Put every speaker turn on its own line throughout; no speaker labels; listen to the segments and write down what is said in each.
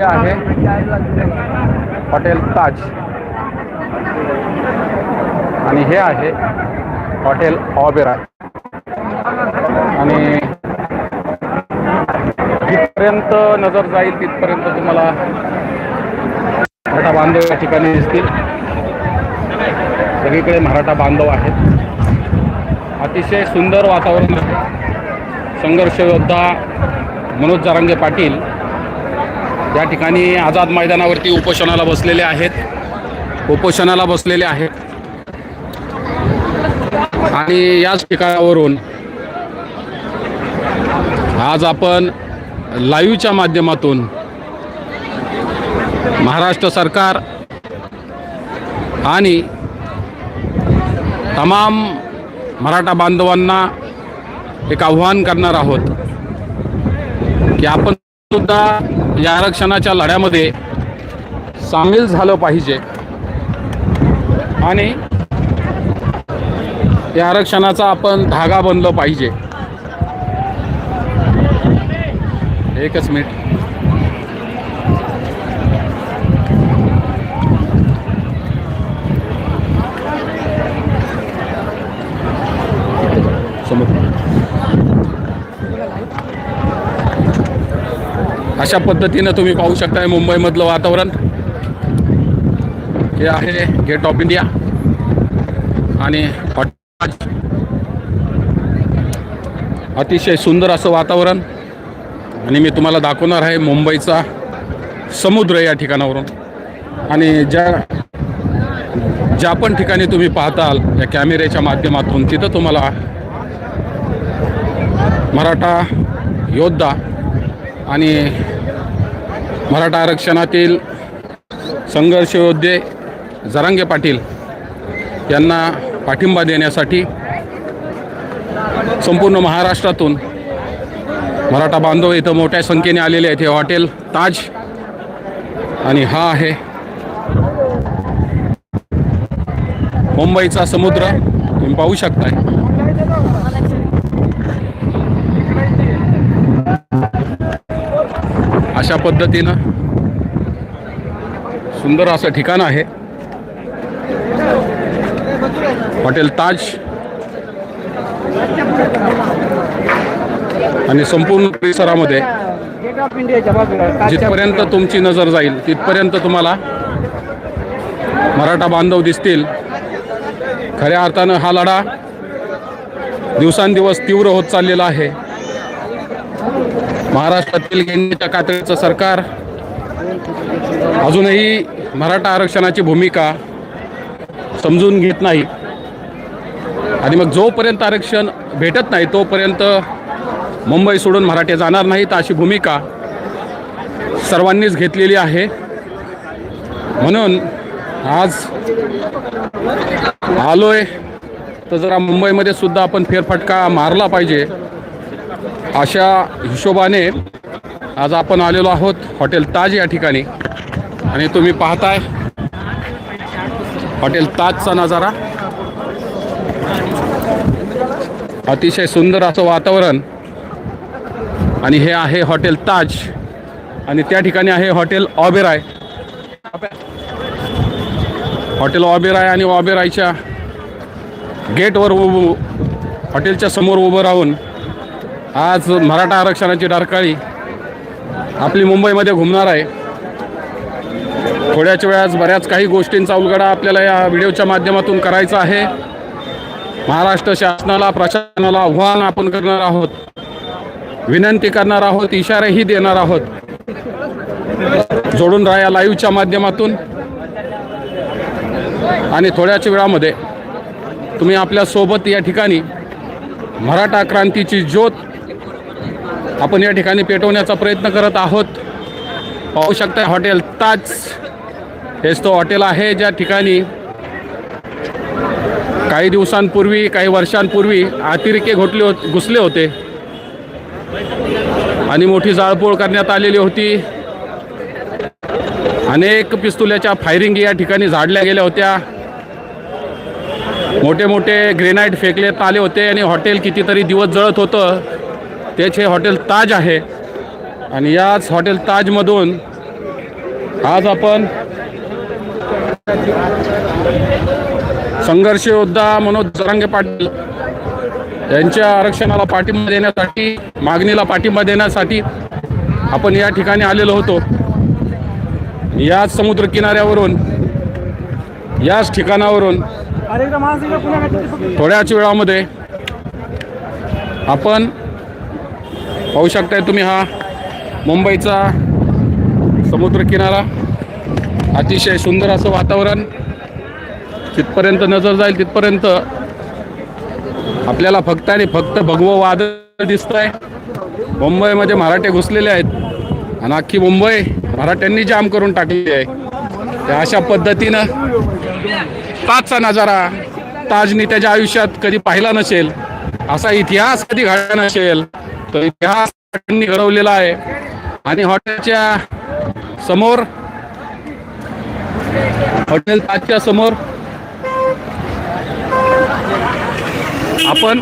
हे आहे हॉटेल ताज. आणि हे आहे हॉटेल ऑबेरा. आणि जिथपर्यंत नजर जाईल तिथपर्यंत तुम्हाला मराठा बांधव या ठिकाणी दिसतील. सगळीकडे मराठा बांधव आहेत. अतिशय सुंदर वातावरण आहे. संघर्ष योद्धा मनोज जारांगे पाटील या ठिकाणी आझाद मैदानावरती उपोषणाला बसलेले आहेत. उपोषणाला बसलेले आहेत. आणि याच ठिकाणावरून आज आपण लाईव्हच्या माध्यमातून महाराष्ट्र सरकार आणि तमाम मराठा बांधवांना एक आव्हान करणार आहोत की आपण सुद्धा या आरक्षणाच्या लढ्यामध्ये सामील झालं पाहिजे. आणि या आरक्षणाचा आपण धागा बनलं पाहिजे. एकच मिनिट समोर अशा पद्धतीनं तुम्ही पाहू शकताय मुंबईमधलं वातावरण. हे आहे गेट ऑफ इंडिया आणि अतिशय सुंदर असं वातावरण. आणि मी तुम्हाला दाखवणार आहे मुंबईचा समुद्र या ठिकाणावरून. आणि ज्या ज्या पण ठिकाणी तुम्ही पाहताल या कॅमेऱ्याच्या माध्यमातून तिथं तुम्हाला मराठा योद्धा आणि मराठा आरक्षणातील संघर्ष योद्धे जरांगे पाटील यांना पाठिंबा देण्यासाठी संपूर्ण महाराष्ट्रातून मराठा बांधव इथं मोठ्या संख्येने आलेले आहेत. हे हॉटेल ताज आणि हा आहे मुंबईचा समुद्र. तुम्ही पाहू शकताय. अशा पद्धतीनं सुंदर असं ठिकाण आहे. हॉटेल ताज. आणि संपूर्ण परिसरामध्ये जिथपर्यंत तुमची नजर जाईल तिथपर्यंत तुम्हाला मराठा बांधव दिसतील. खऱ्या अर्थानं हा लढा दिवसांदिवस तीव्र होत चाललेला आहे. महाराष्ट्रातील गेंड्याच्या कातळीचं सरकार. अजूनही मराठा आरक्षणाची भूमिका समजून घेत नाही. आणि मग जोपर्यंत आरक्षण भेटत नाही तोपर्यंत मुंबई सोडून मराठे जाणार नाहीत अशी भूमिका सर्वांनीच घेतलेली आहे. म्हणून आज आलोय. तर जरा मुंबईमध्ये सुद्धा आपण फेरफटका मारला पाहिजे. अशा हिशोबाने आज आपण आलेलो आहोत हॉटेल ताज या ठिकाणी. आणि तुम्ही पाहताय हॉटेल ताजचा नजारा. अतिशय सुंदर असं वातावरण. आणि हे आहे हॉटेल ताज. आणि त्या ठिकाणी आहे हॉटेल ऑबेराय. हॉटेल ऑबेराय आणि ऑबेरायच्या गेटवर उभं हॉटेलच्या समोर उभं राहून आज मराठा आरक्षणाची डारकाळी आपली मुंबईमध्ये घुमणार आहे. थोड्याच वेळात बऱ्याच काही गोष्टींचा उलगडा आपल्याला या व्हिडिओच्या माध्यमातून करायचा आहे. महाराष्ट्र शासनाला प्रशासनाला आव्हान आपण करणार आहोत. विनंती करणार आहोत इशारेही देणार आहोत. जोडून राहा लाईव्हच्या माध्यमातून. आणि थोड्याच वेळामध्ये तुम्ही आपल्यासोबत या ठिकाणी मराठा क्रांतीची ज्योत आपण या ठिकाणी पेटवण्याचा प्रयत्न करत आहोत. पाहू शकता हॉटेल ताज. हेच तो हॉटेल आहे ज्या ठिकाणी काही दिवसांपूर्वी काही वर्षांपूर्वी अतिरेके घोटले होत घुसले होते. आणि मोठी जाळपोळ करण्यात आलेली होती. अनेक पिस्तुल्याच्या फायरिंग या ठिकाणी झाडल्या गेल्या होत्या. मोठे मोठे ग्रेनाईट फेकण्यात आले होते आणि हॉटेल कितीतरी दिवस जळत होतं. तेच हे हॉटेल ताज आहे. आणि याच हॉटेल ताजमधून आज आपण संघर्ष योद्धा मनोज जरांगे पाटील यांच्या आरक्षणाला पाठिंबा देण्यासाठी मागणीला पाठिंबा देण्यासाठी आपण या ठिकाणी आलेलो होतो. याच समुद्र किनाऱ्यावरून याच ठिकाणावरून थोड्याच वेळामध्ये आपण पाहू शकताय तुम्ही हा मुंबईचा समुद्रकिनारा. अतिशय सुंदर असं वातावरण. तिथपर्यंत नजर जाईल तिथपर्यंत आपल्याला फक्त आणि फक्त भगवं वादळ दिसत आहे मुंबईमध्ये मराठे घुसलेले आहेत. आणि अख्खी मुंबई मराठ्यांनी जाम करून टाकलेली आहे. त्या अशा पद्धतीनं ताजचा नजारा ताजनी त्याच्या आयुष्यात कधी पाहिला नसेल असा इतिहास कधी घडला नसेल तर इतिहास त्यांनी घडवलेला आहे. आणि हॉटेलच्या समोर हॉटेल ताजच्या समोर आपण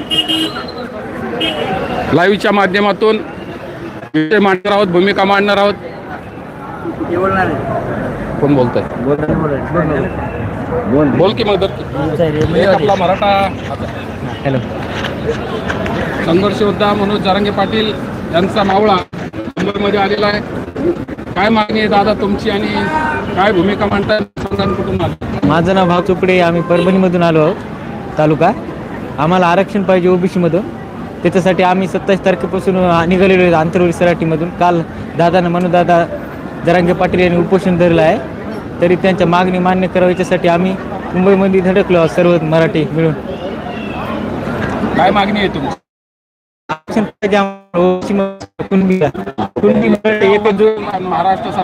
लाईव्हच्या माध्यमातून विषय मांडणार आहोत भूमिका मांडणार आहोत. कोण बोलतोय? बोल की मग आपला मराठा.
हॅलो.
संघर्ष योद्धा मनोज जारंगे पाटील यांचा मावळा मुंबईमध्ये आलेला आहे. काय मागणी आहे दादा तुमची आणि काय भूमिका मांडताय कुठून आला
माझं नाव भाव चोपडे आम्ही परभणीमधून आलो आहोत तालुका. आम्हाला आरक्षण पाहिजे ओबीसीमधून. त्याच्यासाठी आम्ही सत्तावीस तारखेपासून निघालेलो आहे आंतरवली सराटीमधून. काल दादानं मनोदादा जरांगे पाटील यांनी उपोषण धरलं आहे. तरी त्यांच्या मागणी मान्य करावी याच्यासाठी आम्ही मुंबईमध्ये धडकलो आहोत सर्व मराठी मिळून.
काय मागणी आहे तुमची
आरक्षण पाहिजे आम्हाला OBC मध्ये कुणबीला.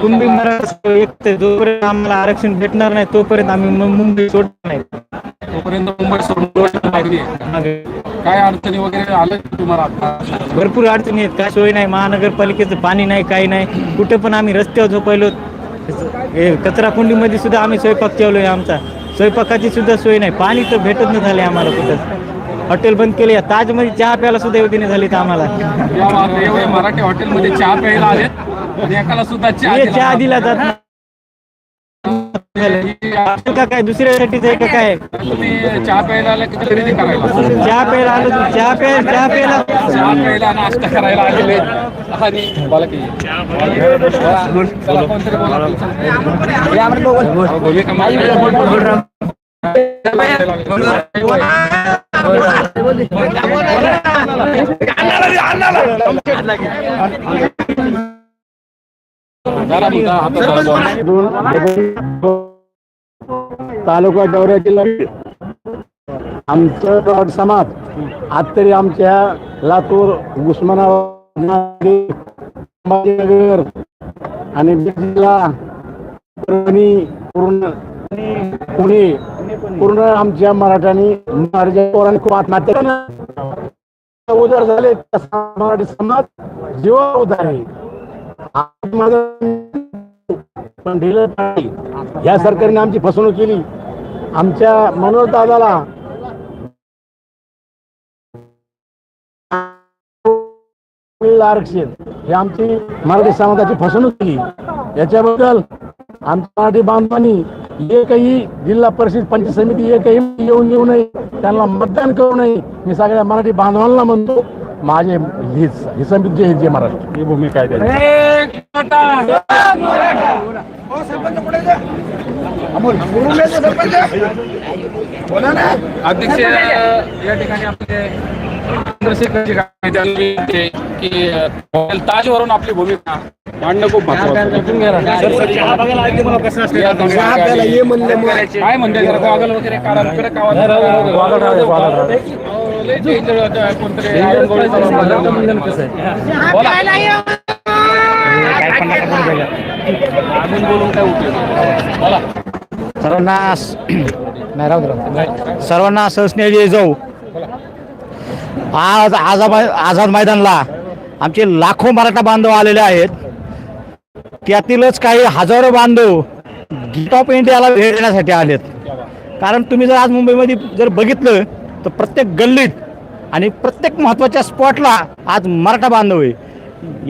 कुणबी मराठा एक जोपर्यंत आम्हाला आरक्षण भेटणार नाही तोपर्यंत आम्ही मुंबई सोडणार नाही
तोपर्यंत मुंबई सोडून काय अडचणी वगैरे आलं तुम्हाला
भरपूर अडचणी आहेत. काय सोय नाही महानगरपालिकेचं पाणी नाही काही नाही. कुठं पण आम्ही रस्त्यावर झोपायलो कचरा कुंडीमध्ये सुद्धा आम्ही स्वयंपाक ठेवलोय आमचा. स्वयंपाकाची सुद्धा सोय नाही. पाणी तर भेटत नाही झाले आम्हाला कुठं. हॉटेल बंद केले ताजमध्ये चहा प्यायला सुद्धा योग्य नाही झाली आम्हाला
एवढे मराठी हॉटेलमध्ये चहा प्यायला आलेत आणि एकाला सुद्धा चहा
हे
दिला.
जात काय दुसऱ्यासाठीच आहे का काय
चहा प्यायला आले की खरेदी करायला
चहा प्यायला आलो चहा प्याय चहा प्यायला
चहा प्यायला नाश्ता करायला आलेले आणि बोला की चला, कोणतरी बोला.
तालुका दौऱ्या जिल्हा आमचं गाव समाज आज तरी आमच्या लातूर उस्मानाबाद आणि जिल्हा परभणी पूर्ण पुणे पूर्ण आमच्या मराठ्यांनी मराठ्या पोरांनी खूप आत्महत्या उदार झाले मराठी समाज जीवा उदार आहे. नाही या सरकारने आमची फसवणूक केली. आमच्या मनोहर दादाला आरक्षण. हे आमची मराठी समाजाची फसवणूक केली. याच्याबद्दल आमच्या मराठी बांधवांनी एकही जिल्हा परिषद पंचायत समिती एकही येऊन येऊ नये त्यांना मतदान करू नये मी सगळ्या मराठी बांधवांना म्हणतो माझे ही ही समिती जे जे महाराष्ट्र ही भूमिका आहे त्यांची.
अध्यक्ष या ठिकाणी आपले चंद्रशेखरजी की ताजवरून आपली भूमिका मांडणं खूप काय म्हणते? वगैरे
सर्वांना. सर्वांना सहस्नेह जाऊ. आज आझाद आझाद मैदानला आमचे लाखो मराठा बांधव आलेले आहेत. त्यातीलच काही हजारो बांधव गेट ऑफ इंडियाला भेट देण्यासाठी आलेत. कारण तुम्ही जर आज मुंबईमध्ये जर बघितलं तर प्रत्येक गल्लीत आणि प्रत्येक महत्त्वाच्या स्पॉटला आज मराठा बांधव आहे.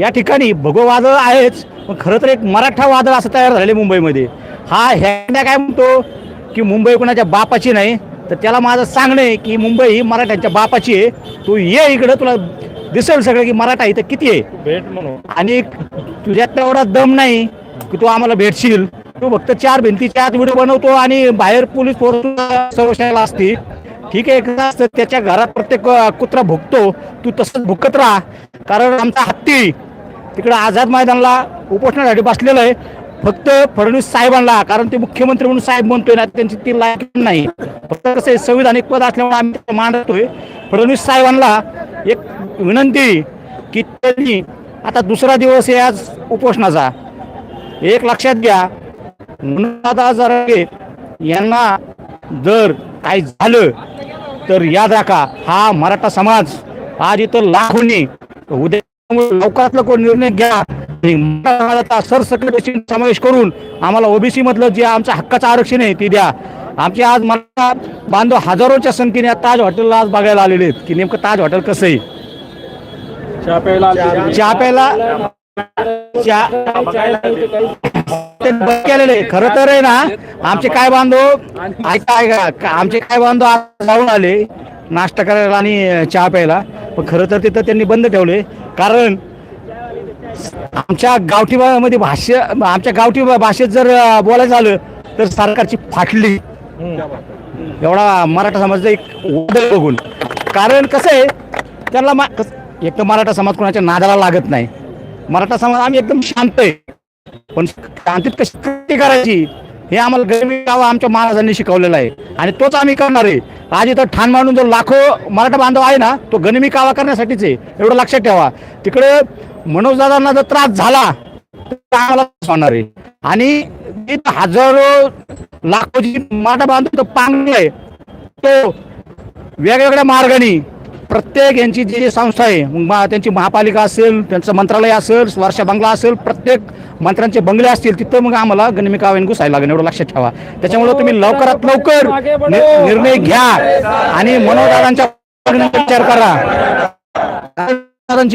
या ठिकाणी भगववाद आहेच
पण खरं तर एक मराठा वादळ असं तयार झाले मुंबईमध्ये. हा ह्या काय म्हणतो की मुंबई कोणाच्या बापाची नाही तर त्याला माझं सांगणं आहे की मुंबई ही मराठ्यांच्या बापाची आहे. तू ये इकडं तुला दिसेल सगळं की मराठा इथं किती आहे?
भेट म्हणून.
आणि तुझ्यात तेवढा दम नाही की तू आम्हाला भेटशील. तू फक्त चार भिंतीच्या आत व्हिडिओ बनवतो आणि बाहेर पोलीस फोर्स संरक्षणाला असते. ठीक आहे कसं असतं त्याच्या घरात प्रत्येक कुत्रा भुकतो. तू तसंच भुकत राहा. कारण आमचा हत्ती तिकडे आझाद मैदानला उपोषणासाठी बसलेलं आहे. फक्त फडणवीस साहेबांना कारण ते मुख्यमंत्री म्हणून साहेब म्हणतोय ना त्यांची ती लायक नाही. फक्त कसं संविधानिक पद असल्यामुळे आम्ही मांडतोय फडणवीस साहेबांना एक विनंती की त्यांनी आता दुसरा दिवस आहे आज उपोषणाचा. एक लक्षात घ्या दादा जरांगे यांना जर काही झालं तर याद राखा हा मराठा समाज आज इथं लाखोनी उद्या लवकरात लवकर निर्णय घ्या मराठा सरसकट समावेश करून आम्हाला ओबीसी मधलं जे आमचं हक्काचं आरक्षण आहे ते द्या. आमचे आज मला बांधव हजारोच्या संख्येने या ताज हॉटेलला आज बघायला आलेले आहेत की नेमकं ताज हॉटेल कसं आहे?
चहा प्यायला आले.
चहा केलेले. खरं तर आहे ना आमचे काय बांधव ऐका ऐका. का- आमचे काय बांधव आज जाऊन आले नाश्ता करायला आणि चहा प्यायला. पण खरं तर तिथं त्यांनी बंद ठेवले. कारण आमच्या गावठी भा- मध्ये भाषा आमच्या गावठी भा- भाषेत जर अं, बोलायचं झालं तर सरकारची फाटली. एवढा मराठा समाजाचा एक वादळ बघून. कारण कसं आहे त्यांना मा कस- एक तर मराठा समाज कोणाच्या नादाला लागत नाही. मराठा समाज आम्ही एकदम शांत आहे. पण शांतीत कशी कृती करायची? हे आम्हाला गरमी गावं आमच्या महाराजांनी शिकवलेलं आहे. आणि तोच आम्ही करणार आहे. आज इथं ठाण मांडून जो लाखो मराठा बांधव आहे ना तो गनिमी कावा करण्यासाठीच आहे. एवढं लक्षात ठेवा. तिकडे मनोजदादांना जर त्रास झाला तर आम्हाला होणार आहे. आणि हजारो लाखो जी मराठा बांधव तो पांगलाय तो वेगवेगळ्या मार्गाने प्रत्येक यांची जी जी संस्था आहे मग मा- त्यांची महापालिका असेल त्यांचं मंत्रालय असेल वर्षा बंगला असेल प्रत्येक मंत्र्यांचे बंगले असतील तिथं मग आम्हाला गणमिका कावेन घुसायला लागेल एवढं लक्षात ठेवा. त्याच्यामुळे तुम्ही लवकरात लवकर निर्णय घ्या आणि मनोदारांच्या विचार करा.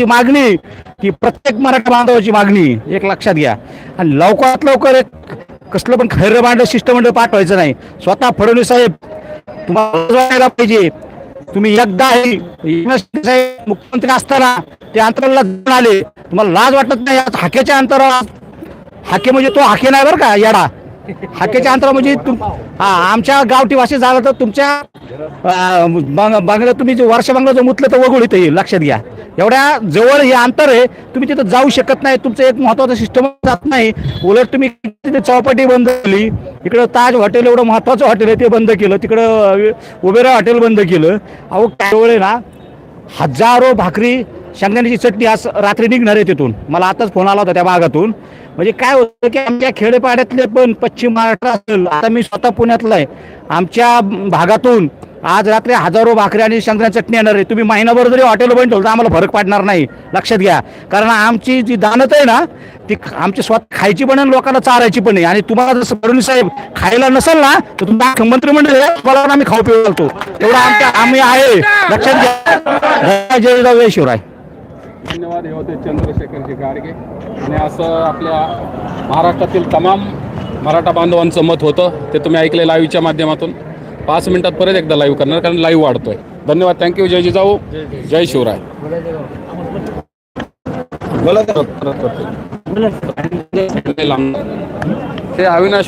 मागणी की प्रत्येक मराठा बांधवाची मागणी एक लक्षात घ्या. आणि लवकरात लवकर एक कसलं पण खैर भांड शिष्टमंडळ पाठवायचं नाही. स्वतः फडणवीस साहेब तुम्हाला पाहिजे. तुम्ही एकदा मुख्यमंत्री असताना ते अंतराला जाऊन आले. तुम्हाला लाज वाटत नाही? हाकेच्या अंतरावर हाके म्हणजे तो हाके नाही बरं का येडा. हाकेच्या अंतरा म्हणजे हा आमच्या गावठी भाषेत झालं तर तुमच्या अं, बंगला तुम्ही जो वर्ष बंगला जो मुतलं तर वगळीत येईल लक्षात घ्या. एवढ्या जवळ हे अंतर आहे तुम्ही तिथं जाऊ शकत नाही तुमचं एक महत्वाचं सिस्टम जात नाही. उलट तुम्ही तिथे चौपाटी बंद केली इकडं ताज हॉटेल एवढं महत्वाचं हॉटेल आहे ते बंद केलं तिकडं उबेरा हॉटेल बंद केलं. अहो काय वेळ आहे ना हजारो भाकरी शेंगदाण्याची चटणी आज रात्री निघणार आहे तिथून. मला आताच फोन आला होता त्या भागातून म्हणजे काय होतं की आमच्या खेडेपाड्यातले पण पश्चिम महाराष्ट्र असेल आता मी स्वतः पुण्यातला आहे. आमच्या भागातून आज रात्री हजारो भाकरी आणि शंकरा चटणी येणार आहे. तुम्ही महिनाभर जरी हॉटेल बंद ठेवलं तर आम्हाला फरक पडणार नाही. लक्षात घ्या. कारण आमची जी दानत आहे ना ती आमची स्वतः खायची पण आहे आणि लोकांना चारायची पण आहे. आणि तुम्हाला जसं फडणवीस साहेब खायला नसेल ना तर तुम्ही मंत्रिमंडळ आहे, तुम्हाला आम्ही खाऊ पिऊ घालतो. एवढं आमच्या आम्ही आहे. लक्षात घ्या. जय जय जय शिवराय.
धन्यवाद. हे होते चंद्रशेखरजी गाडगे. आणि असं आपल्या महाराष्ट्रातील तमाम मराठा बांधवांचं मत होतं. ते तुम्ही ऐकले लाईव्हच्या माध्यमातून. पाच मिनिटात परत एकदा लाईव्ह करणार कारण लाईव्ह वाढतोय. धन्यवाद. थँक्यू जय जिजाऊ. जय शिवराय. ते अविनाश